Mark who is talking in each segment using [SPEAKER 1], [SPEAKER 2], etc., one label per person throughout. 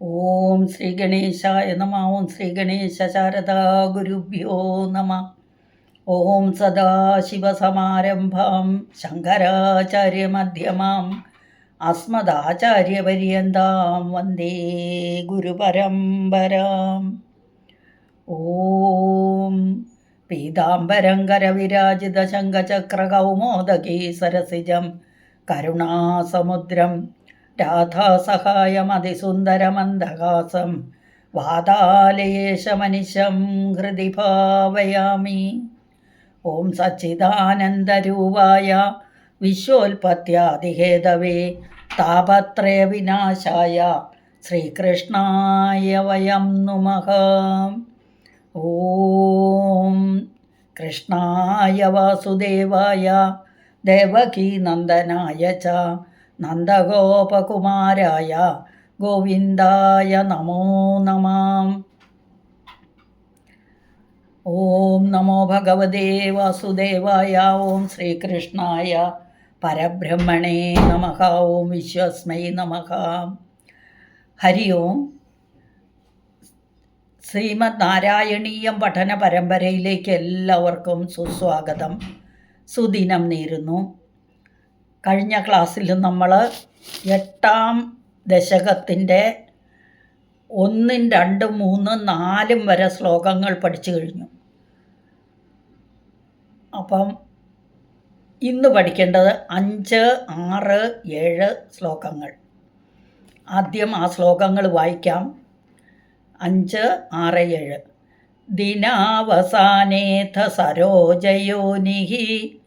[SPEAKER 1] ഓം ശ്രീ ഗണേശായ നമ ഓം ശ്രീ ഗണേശ ശാരദാ ഗുരുഭ്യോ നമ. ഓം സദാശിവസമാരംഭാം ശങ്കരാചാര്യമധ്യമാം അസ്മദാചാര്യപര്യന്താം വന്ദേ ഗുരുപരമ്പരാം. ഓം പീതാംബരം കരവിരാജിത ശംഖചക്രകൗമോദകീ സരസിജം കരുണാസമുദ്രം രാധാസഹായമതിസുന്ദരമന്ദഹാസം. വാതാലയേശമനിശം ഹൃദി ഭാവയാമി. ഓം സച്ചിദാനന്ദരൂപായ വിശ്വോൽപത്യാദിഹേതവേ താപത്രയവിനാശായ ശ്രീകൃഷ്ണായ വയം നുമഃ. ഓം കൃഷ്ണായ വാസുദേവായ ദേവകീനന്ദനായ ച. നന്ദഗോപകുമാരായ ഗോവിന്ദായ നമോ നമാം. ഓം നമോ ഭഗവദേ വാസുദേവായ ഓം ശ്രീകൃഷ്ണായ പരബ്രഹ്മണേ നമ ഓം വിശ്വസ്മൈ നമ. ഹരി ഓം. ശ്രീമദ് നാരായണീയം പഠന പരമ്പരയിലേക്ക് എല്ലാവർക്കും സുസ്വാഗതം. സുദിനം നേരുന്നു. കഴിഞ്ഞ ക്ലാസ്സിൽ നമ്മൾ എട്ടാം ദശകത്തിന്റെ ഒന്നും രണ്ടും മൂന്നും നാലും വരെ ശ്ലോകങ്ങൾ പഠിച്ചു കഴിഞ്ഞു. അപ്പം ഇന്ന് പഠിക്കേണ്ടത് അഞ്ച് ആറ് ഏഴ് ശ്ലോകങ്ങൾ. ആദ്യം ആ ശ്ലോകങ്ങൾ വായിക്കാം. അഞ്ച് ആറ് ഏഴ്. ദിനാവസാനേഥ സരോജയോനിഹി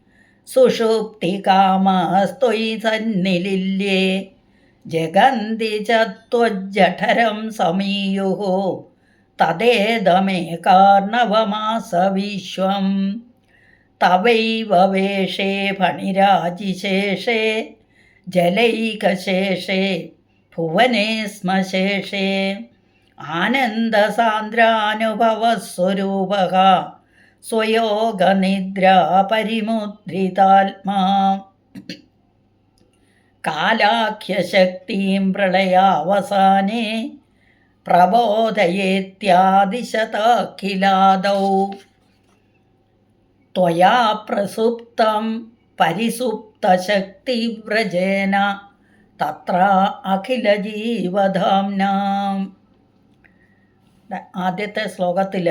[SPEAKER 1] സുഷുപ്തികാമസ്ത്വയി സന്നിലില്യേ ജഗന്തി ചത്വജ്ജഠരം സമീയുः തദേതമേകാർണവമാസ കാർണവമാസവിശ്വം. തവൈവ വേഷേ ഫണിരാജിശേഷേ ജലൈകശേഷേ ഭുവനെ ശ്മശേഷേ ആനന്ദസാന്ദ്രാനുഭവസ്വരൂപः സ്വയോഗനിദ്രാ പരിമുദ്രിതാത്മാ കാലാഖ്യശക്തിം പ്രളയാവസാനെ പ്രബോധയേത്യാദിശതഖിലാദൗ त्वया प्रसुप्तं परिसुप्तशक्तिव्रजेन തത്ര അഖിലജീവധാംനാം ആദ്യത്തെ ശ്ലോകത്തിൽ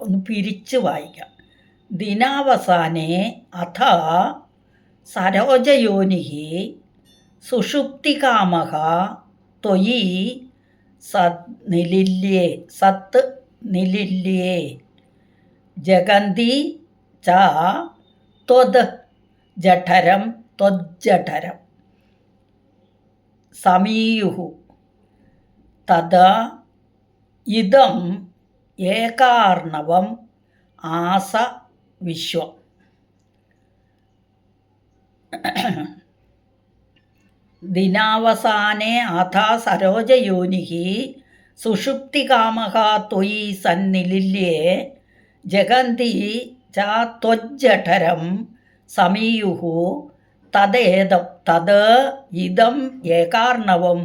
[SPEAKER 1] ഒന്ന് പിരിച്ച് വായിക്കാം. ദിനാവസാനെ അഥ സരോജയോനി സുഷുപ്തികാമഹ ത്വയി സത് നിലില്യേ സത്ത് നിലില്യേ ജഗന്തി ച ത്വത് ജഠരം ത്വജ്ജഠരം സമീയുഹു. തഥാ ഇതം ഏകാർണവം ആസ വിശ്വം. ദിനാവസാനെ അഥ സരോജയോനിഹി സുഷുപ്തികാമഹ ത്വയി സന്നിലില്യേ ജഗന്തി ച ത്വജ്ജഠരം സമീയുഹു തദേതം തത് ഇതം ഏകാർണവം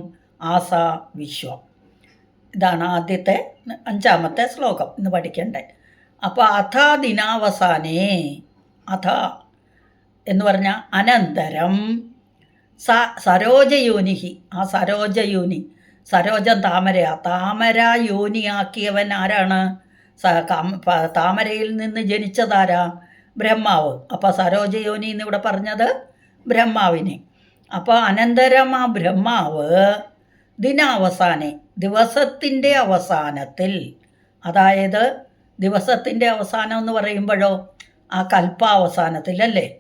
[SPEAKER 1] ആസ വിശ്വം. ഇതാണ് ആദ്യത്തെ അഞ്ചാമത്തെ ശ്ലോകം ഇന്ന് പഠിക്കണ്ടേ. അപ്പോൾ അഥ ദിനാവസാനേ അഥ എന്ന് പറഞ്ഞാൽ അനന്തരം സ സരോജയോനിഹി ആ സരോജയോനി സരോജം താമരയാ താമര യോനിയാക്കിയവൻ ആരാണ് സ താമരയിൽ നിന്ന് ജനിച്ചതാരാ? ബ്രഹ്മാവ്. അപ്പോൾ സരോജയോനി എന്നിവിടെ പറഞ്ഞത് ബ്രഹ്മാവിനെ. അപ്പോൾ അനന്തരം ആ ബ്രഹ്മാവ് ദിനാവസാനെ ദിവസത്തിന്റെ അവസാനത്തിൽ. അതായത് ദിവസത്തിന്റെ അവസാനം എന്ന് പറയുമ്പോഴോ? ആ കൽപ്പാവസാനത്തിൽ അല്ലേ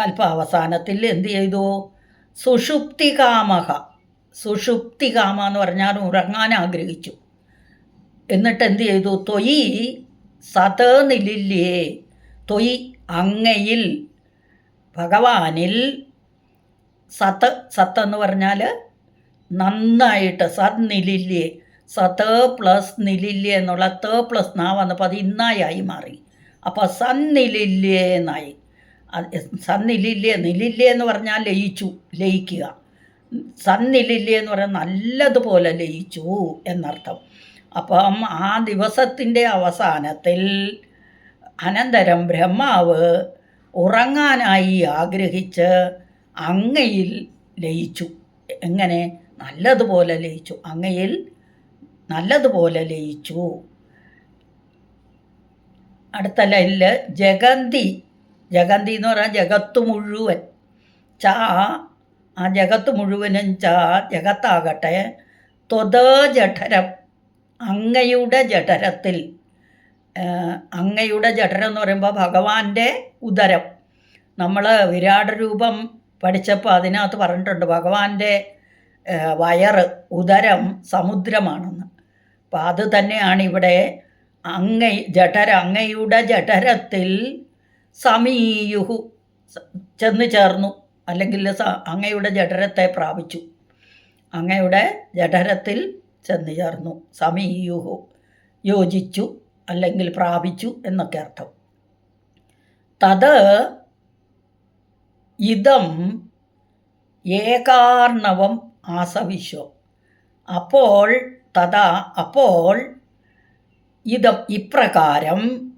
[SPEAKER 1] കൽപ്പാവസാനത്തിൽ എന്ത് ചെയ്തു? സുഷുപ്തികാമഹ. സുഷുപ്തികാമ എന്ന് പറഞ്ഞാൽ ഉറങ്ങാൻ ആഗ്രഹിച്ചു. എന്നിട്ട് എന്ത് ചെയ്തു? തൊയി സത നിലില്ലേ തൊയ് അങ്ങയിൽ ഭഗവാനിൽ സത്ത് സത്ത് എന്ന് പറഞ്ഞാൽ നന്നായിട്ട് സത് നിലില്ലേ സത്ത് പ്ലസ് നിലില്ലേ എന്നുള്ള ത പ്ലസ് നാ വന്നപ്പോൾ അത് ഇന്നായി മാറി. അപ്പോൾ സന്നിലില്ലേ എന്നായി. സന്നിലില്ലേ നിലില്ലേ എന്ന് പറഞ്ഞാൽ ലയിച്ചു ലയിക്കുക. സന്നിലില്ലേ എന്ന് പറഞ്ഞാൽ നല്ലതുപോലെ ലയിച്ചു എന്നർത്ഥം. അപ്പം ആ ദിവസത്തിന്റെ അവസാനത്തിൽ അനന്തരം ബ്രഹ്മാവ് ഉറങ്ങാനായി ആഗ്രഹിച്ച് അങ്ങയിൽ ലയിച്ചു. എങ്ങനെ? നല്ലതുപോലെ ലയിച്ചു. അങ്ങയിൽ നല്ലതുപോലെ ലയിച്ചു. അടുത്ത ലൈനിൽ ജഗന്തി. ജഗന്തി എന്ന് പറഞ്ഞാൽ ജഗത്ത് മുഴുവൻ. ചാ ആ ജഗത്ത് മുഴുവനും ചാ ജഗത്താകട്ടെ. ത്വത ജഠരം. അങ്ങയുടെ ജഠരത്തിൽ. അങ്ങയുടെ ജഠരം എന്ന് പറയുമ്പോൾ ഭഗവാന്റെ ഉദരം. നമ്മൾ വിരാട രൂപം പഠിച്ചപ്പോൾ അതിനകത്ത് പറഞ്ഞിട്ടുണ്ട് ഭഗവാന്റെ വയറ് ഉദരം സമുദ്രമാണെന്ന്. അപ്പം അത് തന്നെയാണ് ഇവിടെ അങ്ങ ജഠര അങ്ങയുടെ ജഠരത്തിൽ സമീയുഹു ചെന്ന് ചേർന്നു. അല്ലെങ്കിൽ അങ്ങയുടെ ജഠരത്തെ പ്രാപിച്ചു. അങ്ങയുടെ ജഠരത്തിൽ ചെന്ന് ചേർന്നു. സമീയുഹു യോജിച്ചു അല്ലെങ്കിൽ പ്രാപിച്ചു എന്നൊക്കെ അർത്ഥം. തത് ഇതം ഏകാർണവം ആസവിശോ. അപ്പോൾ തഥാ അപ്പോൾ ഇതം ഇപ്രകാരം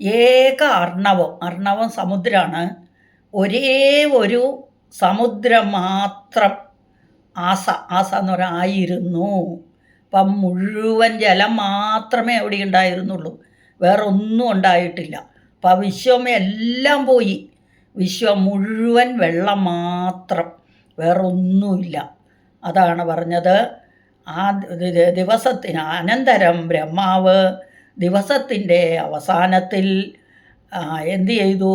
[SPEAKER 1] ഏക അർണവം അർണവം സമുദ്രമാണ് ഒരേ ഒരു സമുദ്രം മാത്രം ആസ ആസ എന്ന് പറഞ്ഞാൽ ആയിരുന്നു. അപ്പം മുഴുവൻ ജലം മാത്രമേ അവിടെ ഉണ്ടായിരുന്നുള്ളൂ വേറെ ഒന്നും ഉണ്ടായിട്ടില്ല. അപ്പം വിശ്വമേ എല്ലാം പോയി. വിശ്വം മുഴുവൻ വെള്ളം മാത്രം വേറൊന്നുമില്ല. അതാണ് പറഞ്ഞത്. ആ ദിവസത്തിന് അനന്തരം ബ്രഹ്മാവ് ദിവസത്തിന്റെ അവസാനത്തിൽ എന്ത് ചെയ്തു?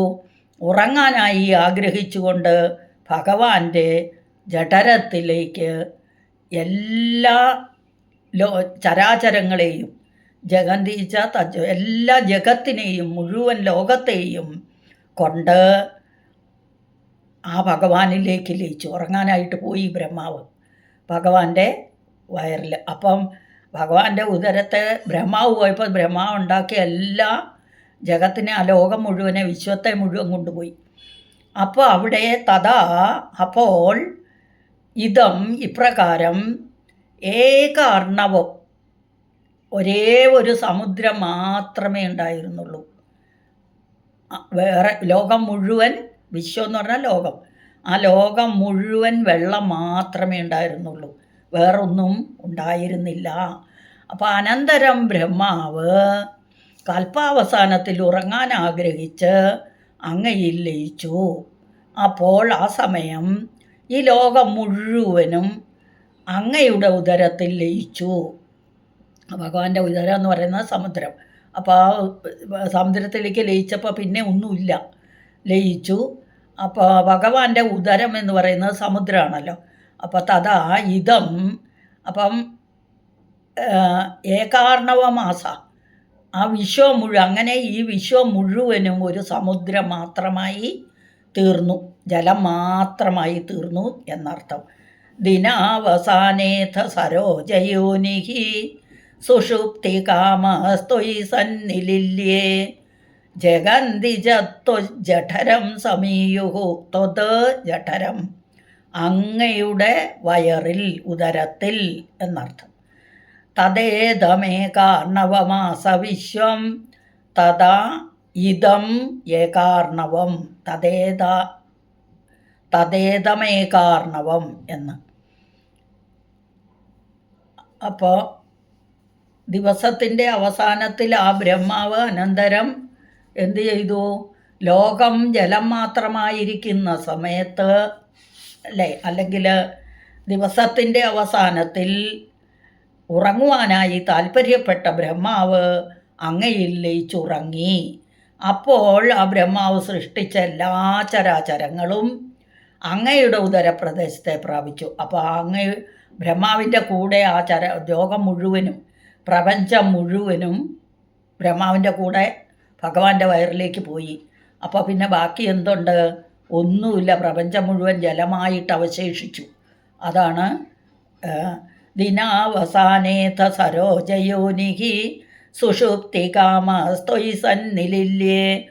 [SPEAKER 1] ഉറങ്ങാനായി ആഗ്രഹിച്ചുകൊണ്ട് ഭഗവാന്റെ ജഠരത്തിലേക്ക് എല്ലാ ലോ ചരാചരങ്ങളെയും ജഗന്തീച്ച എല്ലാ ജഗത്തിനെയും മുഴുവൻ ലോകത്തെയും കൊണ്ട് ആ ഭഗവാനിലേക്ക് ലയിച്ചു. ഉറങ്ങാനായിട്ട് പോയി ബ്രഹ്മാവ്. ഭഗവാന്റെ വയറിൽ. അപ്പം ഭഗവാന്റെ ഉദരത്തെ ബ്രഹ്മാവ് പോയപ്പോൾ ബ്രഹ്മാവ് ഉണ്ടാക്കിയ എല്ലാ ജഗത്തിനെ ആ ലോകം മുഴുവനെ വിശ്വത്തെ മുഴുവൻ കൊണ്ടുപോയി. അപ്പോൾ അവിടെ തഥാ അപ്പോൾ ഇതം ഇപ്രകാരം ഏക അർണവം ഒരേ ഒരു സമുദ്രം മാത്രമേ ഉണ്ടായിരുന്നുള്ളൂ. വേറെ ലോകം മുഴുവൻ വിശ്വം എന്ന് പറഞ്ഞാൽ ലോകം. ആ ലോകം മുഴുവൻ വെള്ളം മാത്രമേ ഉണ്ടായിരുന്നുള്ളൂ. വേറൊന്നും ഉണ്ടായിരുന്നില്ല. അപ്പോൾ അനന്തരം ബ്രഹ്മാവ് കൽപ്പാവസാനത്തിൽ ഉറങ്ങാൻ ആഗ്രഹിച്ച് അങ്ങയിൽ ലയിച്ചു അപ്പോൾ ആ സമയം ഈ ലോകം മുഴുവനും അങ്ങയുടെ ഉദരത്തിൽ ലയിച്ചു. ഭഗവാന്റെ ഉദരം എന്ന് പറയുന്നത് സമുദ്രം. അപ്പോൾ ആ സമുദ്രത്തിലേക്ക് ലയിച്ചപ്പോൾ പിന്നെ ഒന്നുമില്ല. ലയിച്ചു. അപ്പോൾ ഭഗവാന്റെ ഉദരം എന്ന് പറയുന്നത് സമുദ്രമാണല്ലോ അപ്പോൾ തഥാ ഇതം. അപ്പം ഏകാർണവമാസ. ആ വിശ്വം മുഴുവൻ അങ്ങനെ ഈ വിശ്വം മുഴുവനും ഒരു സമുദ്രം മാത്രമായി തീർന്നു. ജലം മാത്രമായി തീർന്നു എന്നർത്ഥം. ദിനാവസാനേഥ സരോജയോനിഹി സുഷുപ്തി കാമസ്ത്വയി സന്നിലില്യേ. ജഗന്തി ജഠരം സമീയുഹു ത്വത് ജഠരം. അങ്ങയുടെ വയറിൽ ഉദരത്തിൽ എന്നർത്ഥം. തദേതമേകാർണവമാസ വിശ്വം തഥാ ഇതം ഏകാർണവം തദേത കാർണവം എന്ന്. അപ്പോൾ ദിവസത്തിന്റെ അവസാനത്തിൽ ആ ബ്രഹ്മാവ് അനന്തരം എന്ത് ചെയ്തു? ലോകം ജലം മാത്രമായിരിക്കുന്ന സമയത്ത് അല്ലേ? അല്ലെങ്കിൽ ദിവസത്തിന്റെ അവസാനത്തിൽ ഉറങ്ങുവാനായി താല്പര്യപ്പെട്ട ബ്രഹ്മാവ് അങ്ങയിൽ ലയിച്ചുറങ്ങി. അപ്പോൾ ആ ബ്രഹ്മാവ് സൃഷ്ടിച്ച എല്ലാ ചരാചരങ്ങളും അങ്ങയുടെ ഉദരപ്രദേശത്തെ പ്രാപിച്ചു. അപ്പോൾ അങ്ങ ബ്രഹ്മാവിന്റെ കൂടെ ആ ചര ലോകം മുഴുവനും പ്രപഞ്ചം മുഴുവനും ബ്രഹ്മാവിന്റെ കൂടെ ഭഗവാന്റെ വയറിലേക്ക് പോയി. അപ്പോൾ പിന്നെ ബാക്കി എന്തുണ്ട്? ഒന്നുമില്ല. പ്രപഞ്ചം മുഴുവൻ ജലമായിട്ട് അവശേഷിച്ചു. അതാണ് ദിനാവസാനേത സരോജയോനിഹി സുഷുപ്തി കാമസ്തൊയ് സന്നിലില്യേ.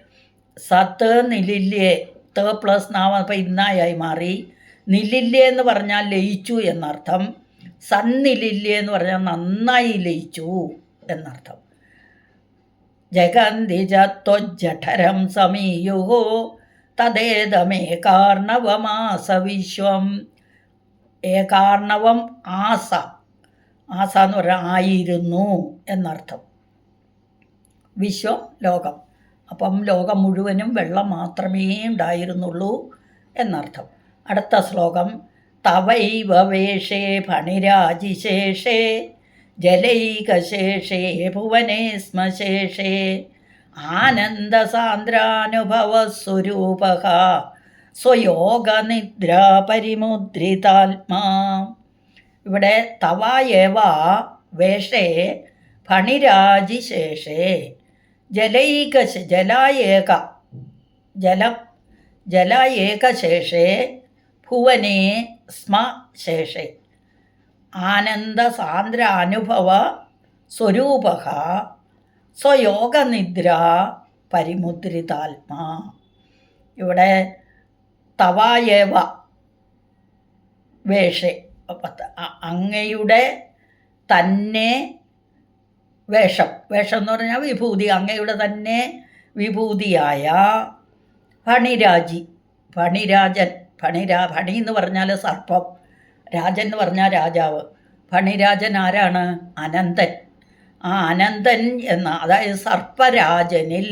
[SPEAKER 1] സത്ത് നിലില്യേ. ത പ്ലസ് നാമ. അപ്പം ഇന്നായി മാറി. നിലില്ലേ എന്ന് പറഞ്ഞാൽ ലയിച്ചു എന്നർത്ഥം. സന്നിലില്ലേ എന്ന് പറഞ്ഞാൽ നന്നായി ലയിച്ചു എന്നർത്ഥം. ജഗന്തിജത്വജഠരം സമീയുഹോ? തദേതമേ വിശ്വം. ഏകാർണവം ആസ. ആസ എന്ന് പറഞ്ഞാൽ ആയിരുന്നു എന്നർത്ഥം. വിശ്വം ലോകം. അപ്പം ലോകം മുഴുവനും വെള്ളം മാത്രമേ ഉണ്ടായിരുന്നുള്ളൂ എന്നർത്ഥം. അടുത്ത ശ്ലോകം. തവൈവ വേഷേ ഫണിരാജിശേഷേ ജലൈകശേഷേ ഭുവനേ ശ്മശേഷേ ആനന്ദസാന്ദ്രാനുഭവസ്വരൂപ സ്വയോഗനിദ്രാപരിമുദ്രിതാത്മാ. ഇവിടെ തവായേവ വേഷേ ഫണിരാജിശേഷേ. ജലൈക ജലായേക ജലം ജലായേകശേഷേ ഭുവനേ സ്മ ശേഷേ ആനന്ദസാന്ദ്ര അനുഭവ സ്വരൂപ സ്വയോഗനിദ്ര പരിമുദ്രിതാത്മാ. ഇവിടെ തവായേവ വേഷേ അങ്ങയുടെ തന്നെ വേഷം. വേഷം എന്ന് പറഞ്ഞാൽ വിഭൂതി അങ്ങയുടെ തന്നെ വിഭൂതിയായ ഫണിരാജി ഫണിരാജൻ ഫണിരാ ഫണി എന്ന് പറഞ്ഞാൽ സർപ്പം. രാജൻ എന്ന് പറഞ്ഞാൽ രാജാവ്. ഫണിരാജൻ ആരാണ്? അനന്തൻ. ആ അനന്തൻ എന്ന അതായത് സർപ്പരാജനിൽ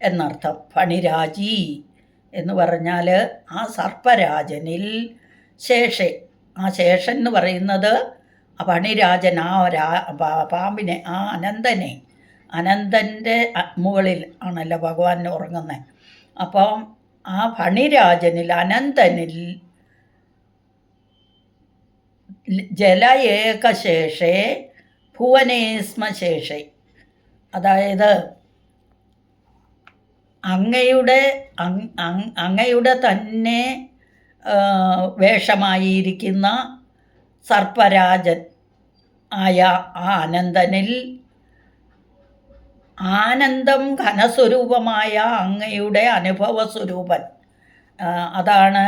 [SPEAKER 1] എന്നർത്ഥം. ഫണിരാജി എന്ന് പറഞ്ഞാൽ ആ സർപ്പരാജനിൽ ശേഷൻ ആ ശേഷൻ എന്ന് പറയുന്നത് ആ പണിരാജൻ ആ പാമ്പിനെ ആ അനന്തനെ. അനന്തന്റെ മുകളിൽ ആണല്ലോ ഭഗവാൻ ഉറങ്ങുന്നത് അപ്പം ആ ഫണിരാജനിൽ അനന്തനിൽ ജലയേകശേഷേ ഭുവനേസ്മശേഷേ അതായത് അങ്ങയുടെ അങ്ങയുടെ തന്നെ വേഷമായിരിക്കുന്ന സർപ്പരാജൻ ആയ ആ അനന്തനിൽ ആനന്ദം ഘനസ്വരൂപമായ അങ്ങയുടെ അനുഭവ സ്വരൂപൻ അതാണ്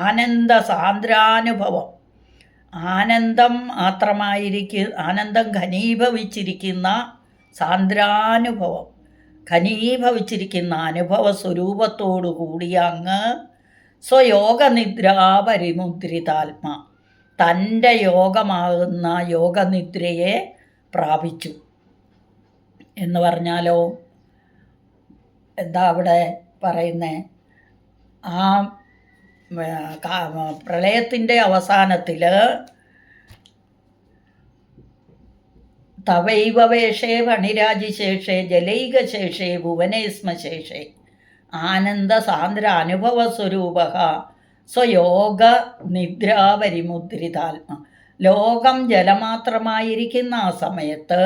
[SPEAKER 1] ആനന്ദ സാന്ദ്രാനുഭവം ആനന്ദം മാത്രമായിരിക്കും ആനന്ദം ഘനീഭവിച്ചിരിക്കുന്ന സാന്ദ്രാനുഭവം. ഘനീഭവിച്ചിരിക്കുന്ന അനുഭവ സ്വരൂപത്തോടു കൂടിയ അങ്ങ് സ്വയോഗനിദ്രാപരിമുദ്രിതാത്മ. തന്റെ യോഗമാകുന്ന യോഗനിദ്രയെ പ്രാപിച്ചു. എന്ന് പറഞ്ഞാലോ? എന്താ അവിടെ പറയുന്നത് ആ പ്രളയത്തിന്റെ അവസാനത്തിൽ തവൈവ വണിരാജിശേഷേ ജലൈകശേഷേ ഭുവനേസ്മശേഷേ ആനന്ദ സാന്ദ്ര അനുഭവ സ്വരൂപ സ്വയോഗ നിദ്രാപരിമുദ്രിതാത്മ ലോകം ജലമാത്രമായിരിക്കുന്ന ആ സമയത്ത്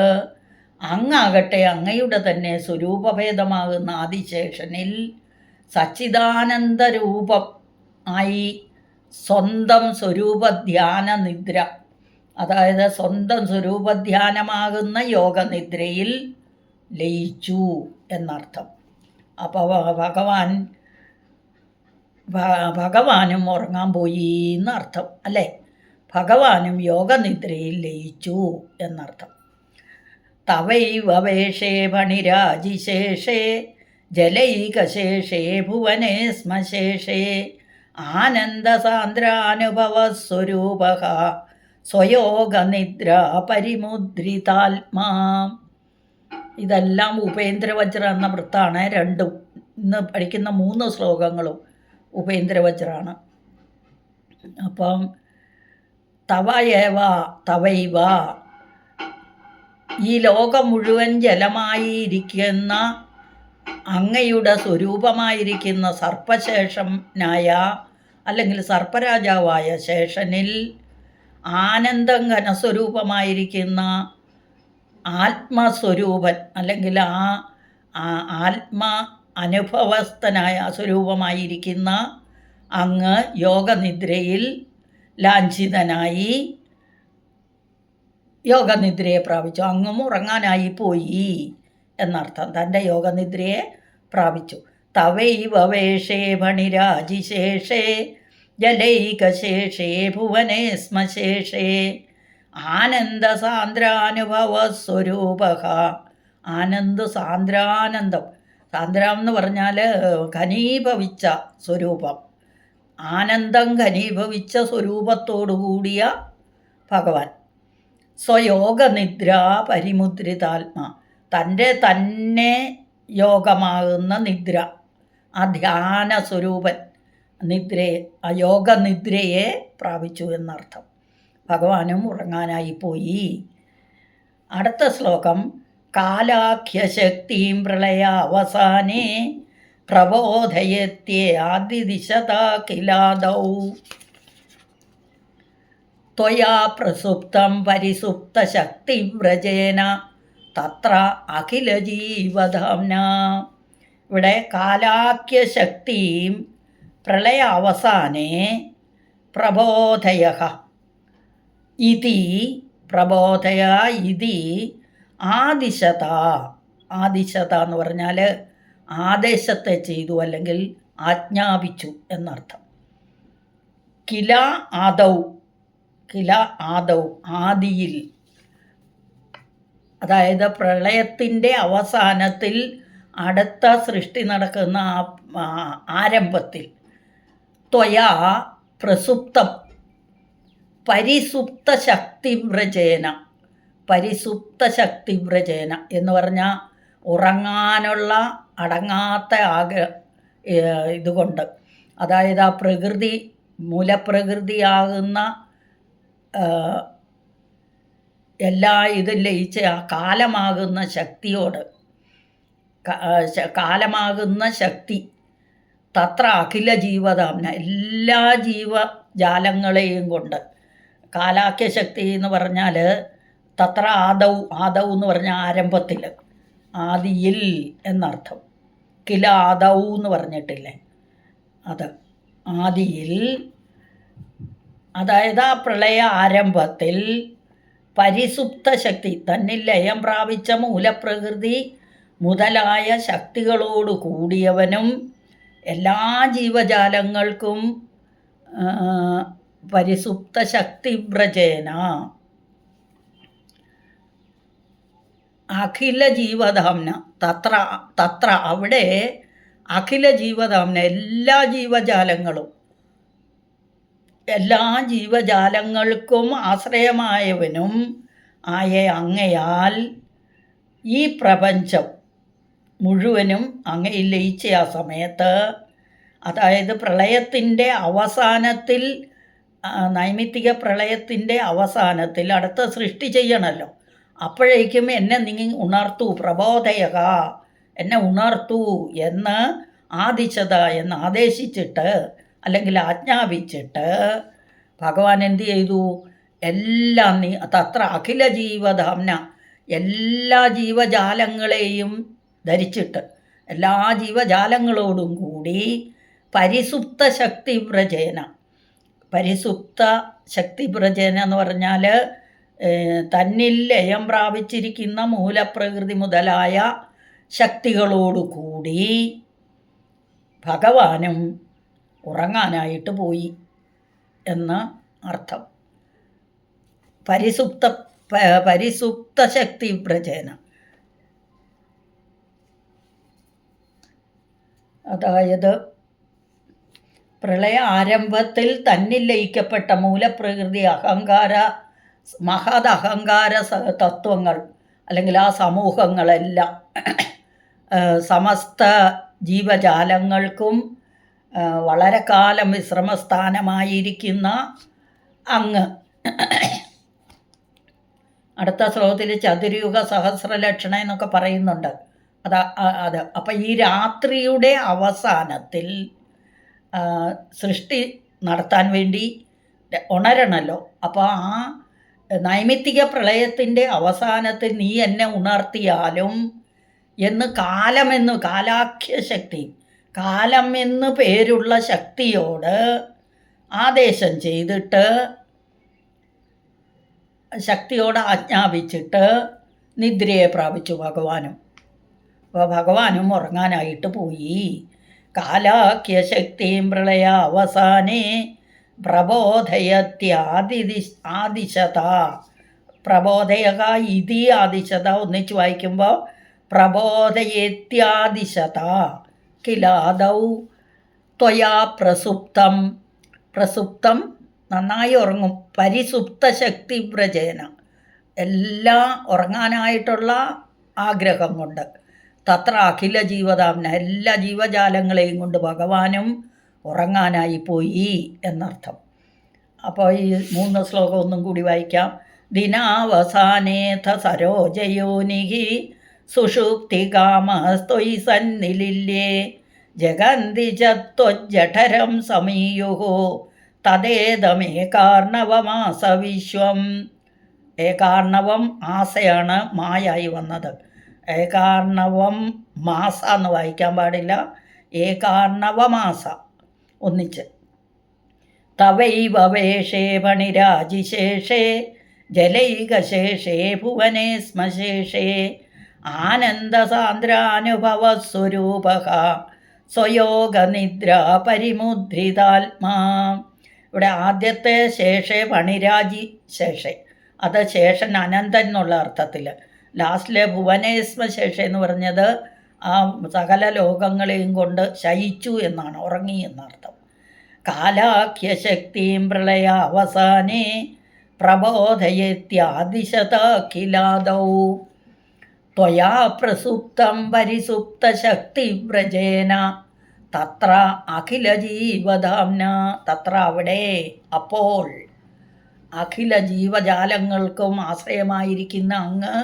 [SPEAKER 1] അങ്ങാകട്ടെ അങ്ങയുടെ തന്നെ സ്വരൂപഭേദമാകുന്ന ആദിശേഷനിൽ സച്ചിദാനന്ദ രൂപം ആയി സ്വന്തം സ്വരൂപധ്യാന നിദ്ര. അതായത് സ്വന്തം സ്വരൂപധ്യാനമാകുന്ന യോഗനിദ്രയിൽ ലയിച്ചു എന്നർത്ഥം. അപ്പോൾ ഭഗവാൻ ഭഗവാനും ഉറങ്ങാൻ പോയി എന്നർത്ഥം അല്ലേ? ഭഗവാനും യോഗനിദ്രയിൽ ലയിച്ചു എന്നർത്ഥം. തവൈവ വേഷേ ഫണിരാജിശേഷേ ജലൈകശേഷേ ഭുവനേ സ്മശേഷേ ആനന്ദസാന്ദ്രാനുഭവസ്വരൂപ സ്വയോഗനിദ്ര പരിമുദ്രിതാത്മാ ഇതെല്ലാം ഉപേന്ദ്രവജ്ര എന്ന വൃത്താണ്. രണ്ടും ഇന്ന് പഠിക്കുന്ന മൂന്ന് ശ്ലോകങ്ങളും ഉപേന്ദ്രവജ്രാണ്. അപ്പം തവയേവ തവൈവ. ഈ ലോകം മുഴുവൻ ജലമായി ഇരിക്കുന്ന അങ്ങയുടെ സ്വരൂപമായിരിക്കുന്ന സർപ്പശേഷനായ അല്ലെങ്കിൽ സർപ്പരാജാവായ ശേഷനിൽ ആനന്ദം ഘനസ്വരൂപമായിരിക്കുന്ന ആത്മസ്വരൂപൻ അല്ലെങ്കിൽ ആ ആത്മ അനുഭവസ്ഥനായ സ്വരൂപമായിരിക്കുന്ന അങ്ങ് യോഗനിദ്രയിൽ ലാഞ്ചിതനായി യോഗനിദ്രയെ പ്രാപിച്ചു. അങ്ങും ഉറങ്ങാനായി പോയി. എന്നർത്ഥം. തന്റെ യോഗനിദ്രയെ പ്രാപിച്ചു. തവൈവവേഷേ മണിരാജിശേഷേ ജലൈകശേഷേ ഭുവനേ ശ്മശേഷേ ആനന്ദസാന്ദ്രാനുഭവസ്വരൂപ ആനന്ദ സാന്ദ്രാനന്ദം. സാന്ദ്രം എന്ന് പറഞ്ഞാൽ ഖനീഭവിച്ച സ്വരൂപം. ആനന്ദം ഖനീഭവിച്ച സ്വരൂപത്തോടുകൂടിയ ഭഗവാൻ. സ്വയോഗനിദ്ര പരിമുദ്രിതാത്മ. തന്റെ തന്നെ യോഗമാകുന്ന നിദ്ര ആ ധ്യാന സ്വരൂപൻ നിദ്രയെ ആ യോഗനിദ്രയെ പ്രാപിച്ചു എന്നർത്ഥം. ഭഗവാനും ഉറങ്ങാനായി പോയി. അടുത്ത ശ്ലോകം കാലാഖ്യശക്തിയും പ്രളയ പ്രബോധയത്തെ പ്രബോധയത്യേ ആദിദിശതാ കിലാദൗ ത്വയാ പ്രസുപ്തം പരിസുപ്തശക്തിവ്രജേന തത്ര അഖിലജീവധാംന ഇവിടെ കാലാഖ്യശക്തിയും പ്രളയ അവസാനേ പ്രബോധയ ഇതി പ്രബോധയ ഇതി ആദിശത. ആദിശത എന്ന് പറഞ്ഞാൽ ആദേശത്തെ ചെയ്തു അല്ലെങ്കിൽ ആജ്ഞാപിച്ചു എന്നർത്ഥം. കില ആദൗ കില ആദൗ ആദിയിൽ അതായത് പ്രളയത്തിന്റെ അവസാനത്തിൽ അടുത്ത സൃഷ്ടി നടക്കുന്ന ആരംഭത്തിൽ ത്വയാ പ്രസുപ്തം പരിസുപ്ത ശക്തിവ്രജേന പരിസുപ്ത ശക്തിവ്രജേന എന്ന് പറഞ്ഞാൽ ഉറങ്ങാനുള്ള അടങ്ങാത്ത ആഗ ഇതുകൊണ്ട്. അതായത് ആ പ്രകൃതി മൂലപ്രകൃതിയാകുന്ന എല്ലാ ഇതും ലയിച്ച ആ കാലമാകുന്ന ശക്തിയോട് കാലമാകുന്ന ശക്തി തത്ര അഖില ജീവതാംന എല്ലാ ജീവജാലങ്ങളെയും കൊണ്ട്. കാലാഖ്യ ശക്തി എന്ന് പറഞ്ഞാൽ തത്ര ആദൗ ആദൗ എന്ന് പറഞ്ഞാൽ ആരംഭത്തിൽ ആദിയിൽ എന്നർത്ഥം. കില ആദൗ എന്ന് പറഞ്ഞിട്ടില്ലേ? അത് ആദിയിൽ അതായത് ആ പ്രളയ ആരംഭത്തിൽ പരിസുപ്ത ശക്തി. തന്നിൽ ലയം പ്രാപിച്ച മൂലപ്രകൃതി മുതലായ ശക്തികളോട് കൂടിയവനും എല്ലാ ജീവജാലങ്ങൾക്കും പരിസുപ്ത ശക്തി വ്രജേന അഖില ജീവധാംന തത്ര തത്ര അവിടെ അഖില ജീവധാംന എല്ലാ ജീവജാലങ്ങളും എല്ലാ ജീവജാലങ്ങൾക്കും ആശ്രയമായവനും ആയ അങ്ങയാൽ ഈ പ്രപഞ്ചം മുഴുവനും അങ്ങയിൽ ലയിച്ച ആ സമയത്ത് അതായത് പ്രളയത്തിന്റെ അവസാനത്തിൽ നൈമിത്തിക പ്രളയത്തിന്റെ അവസാനത്തിൽ അടുത്ത സൃഷ്ടി ചെയ്യണമല്ലോ അപ്പോഴേക്കും എന്നെ നീ ഉണർത്തു പ്രബോധയക എന്നെ ഉണർത്തു എന്ന് ആദിച്ചത എന്ന് ആദേശിച്ചിട്ട് അല്ലെങ്കിൽ ആജ്ഞാപിച്ചിട്ട് ഭഗവാൻ എന്ത് ചെയ്തു? എല്ലാം നീ തത്ര അഖില ജീവധാംന എല്ലാ ജീവജാലങ്ങളെയും ധരിച്ചിട്ട് എല്ലാ ജീവജാലങ്ങളോടും കൂടി പരിസുപ്ത ശക്തി വ്രജേന പരിസുപ്ത ശക്തി വ്രജേന എന്ന് പറഞ്ഞാൽ തന്നിൽ ലയം പ്രാപിച്ചിരിക്കുന്ന മൂലപ്രകൃതി മുതലായ ശക്തികളോടുകൂടി ഭഗവാനും ഉറങ്ങാനായിട്ട് പോയി എന്ന അർത്ഥം. പരിസുപ്ത പരിസുപ്ത ശക്തി പ്രചേന. അതായത് പ്രളയ ആരംഭത്തിൽ തന്നിൽ ലയിക്കപ്പെട്ട മൂലപ്രകൃതി അഹങ്കാര മഹത് അഹങ്കാര തത്വങ്ങൾ അല്ലെങ്കിൽ ആ സമൂഹങ്ങളെല്ലാം സമസ്ത ജീവജാലങ്ങൾക്കും വളരെ കാലം വിശ്രമസ്ഥാനമായിരിക്കുന്ന അങ്ങ്. അടുത്ത ശ്ലോകത്തിൽ ചതുര്യുഗ സഹസ്രലക്ഷണ എന്നൊക്കെ പറയുന്നുണ്ട്. അത് അത്. അപ്പം ഈ രാത്രിയുടെ അവസാനത്തിൽ സൃഷ്ടി നടത്താൻ വേണ്ടി ഉണരണല്ലോ. അപ്പോൾ ആ നൈമിത്തിക പ്രളയത്തിന്റെ അവസാനത്തിൽ നീ എന്നെ ഉണർത്തിയാലും എന്ന് കാലമെന്ന് കാലാഖ്യ ശക്തി കാലം എന്ന് പേരുള്ള ശക്തിയോട് ആദേശം ചെയ്തിട്ട് ശക്തിയോട് ആജ്ഞാപിച്ചിട്ട് നിദ്രയെ പ്രാപിച്ചു ഭഗവാനും. അപ്പോൾ ഭഗവാനും ഉറങ്ങാനായിട്ട് പോയി. കാലാഖ്യ ശക്തിയും പ്രളയ അവസാനേ പ്രബോധയത്യാദിതി ആദിശത. പ്രബോധയക ഇതി ആദിശത ഒന്നിച്ച് വായിക്കുമ്പോൾ പ്രബോധയത്യാദിശത. കിലാദൗ ത്വയാ പ്രസുപ്തം. പ്രസുപ്തം നന്നായി ഉറങ്ങും. പരിസുപ്ത ശക്തി വ്രജേന. എല്ലാ ഉറങ്ങാനായിട്ടുള്ള ആഗ്രഹം കൊണ്ട് തത്ര അഖില ജീവതാംന എല്ലാ ജീവജാലങ്ങളെയും കൊണ്ട് ഭഗവാനും ഉറങ്ങാനായി പോയി എന്നർത്ഥം. അപ്പോൾ ഈ മൂന്ന് ശ്ലോകം ഒന്നും കൂടി വായിക്കാം. ദിനാവസാനേഥ സരോജയോനിഹി സുഷുപ്തികാമസ്ത്വയി സന്നിലില്യേ ജഗന്തി ചത്വജഠരം സമീയുഹോ തദേതമേകാർണവമാസ വിശ്വം ഏകാർണവം ആസയാണ് മായായി വന്നത്. ഏകാർണവം മാസ എന്ന് വായിക്കാൻ പാടില്ല. ഏകാർണവമാസ ഒന്നിച്ച്. തവൈവേഷേ മണിരാജിശേഷേ ജലൈകശേഷേ ഭുവനേ ശ്മശേഷേ ആനന്ദസാന്ദ്രാനുഭവസ്വരൂപ സ്വയോഗനിദ്ര പരിമുദ്രിതാത്മാ ഇവിടെ ആദ്യത്തെ ശേഷേ പണിരാജി ശേഷേ. അത് ശേഷൻ അനന്തൻ എന്നുള്ള അർത്ഥത്തിൽ ലാസ്റ്റിലെ ഭുവനേസ്മ ശേഷ എന്ന് പറഞ്ഞത് ആ സകല ലോകങ്ങളെയും കൊണ്ട് ശയിച്ചു എന്നാണ് ഉറങ്ങി എന്നർത്ഥം. കാലാഖ്യശക്തിയും പ്രളയ അവസാനേ പ്രബോധയത്യാദിശതഖിലാദൗ. ത്വയാ പ്രസുപ്തം പരിസുപ്തശക്തിവ്രജേന. തത്ര അഖില ജീവധാംന തത്ര അവിടെ അപ്പോൾ. അഖില ജീവജാലങ്ങൾക്കും ആശ്രയമായിരിക്കുന്ന അങ്ങ്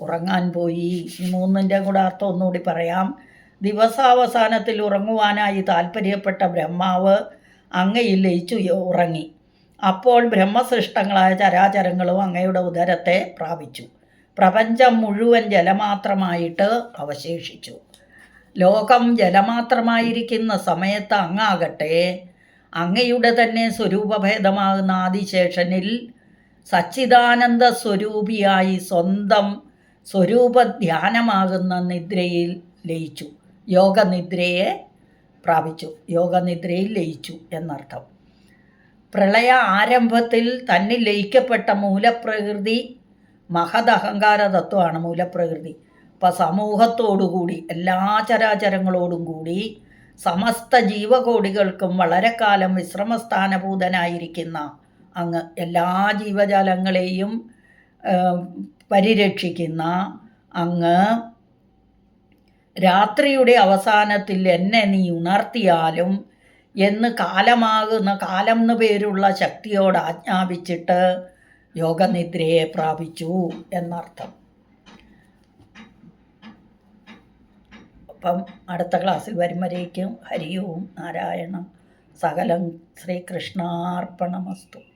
[SPEAKER 1] ഉറങ്ങാൻ പോയി. ഈ മൂന്നിന്റെ കൂടെ അർത്ഥം ഒന്നുകൂടി പറയാം. ദിവസാവസാനത്തിൽ ഉറങ്ങുവാനായി താല്പര്യപ്പെട്ട ബ്രഹ്മാവ് അങ്ങയിൽ ലയിച്ചു ഉറങ്ങി. അപ്പോൾ ബ്രഹ്മസൃഷ്ടങ്ങളായ ചരാചരങ്ങളും അങ്ങയുടെ ഉദരത്തെ പ്രാപിച്ചു. പ്രപഞ്ചം മുഴുവൻ ജലമാത്രമായിട്ട് അവശേഷിച്ചു. ലോകം ജലമാത്രമായിരിക്കുന്ന സമയത്ത് അങ്ങാകട്ടെ അങ്ങയുടെ തന്നെ സ്വരൂപഭേദമാകുന്ന ആദിശേഷനിൽ സച്ചിദാനന്ദ സ്വരൂപിയായി സ്വന്തം സ്വരൂപധ്യാനമാകുന്ന നിദ്രയിൽ ലയിച്ചു. യോഗനിദ്രയെ പ്രാപിച്ചു. യോഗനിദ്രയിൽ ലയിച്ചു എന്നർത്ഥം. പ്രളയ ആരംഭത്തിൽ തന്നിൽ ലയിക്കപ്പെട്ട മൂലപ്രകൃതി മഹദഹങ്കാര തത്വമാണ് മൂലപ്രകൃതി. അപ്പം സമൂഹത്തോടുകൂടി എല്ലാ ചരാചരങ്ങളോടും കൂടി സമസ്ത ജീവകോടികൾക്കും വളരെ കാലം വിശ്രമസ്ഥാനഭൂതനായിരിക്കുന്ന അങ്ങ് എല്ലാ ജീവജാലങ്ങളെയും പരിരക്ഷിക്കുന്ന അങ്ങ് രാത്രിയുടെ അവസാനത്തിൽ എന്നെ നീ ഉണർത്തിയാലും എന്ന് കാലമാകുന്ന കാലം എന്ന് പേരുള്ള ശക്തിയോട് ആജ്ഞാപിച്ചിട്ട് യോഗനിദ്രയെ പ്രാപിച്ചു എന്നർത്ഥം. അപ്പം അടുത്ത ക്ലാസ്സിൽ വരും വരേക്കും ഹരിയും നാരായണം സകലം ശ്രീകൃഷ്ണാർപ്പണമസ്തു.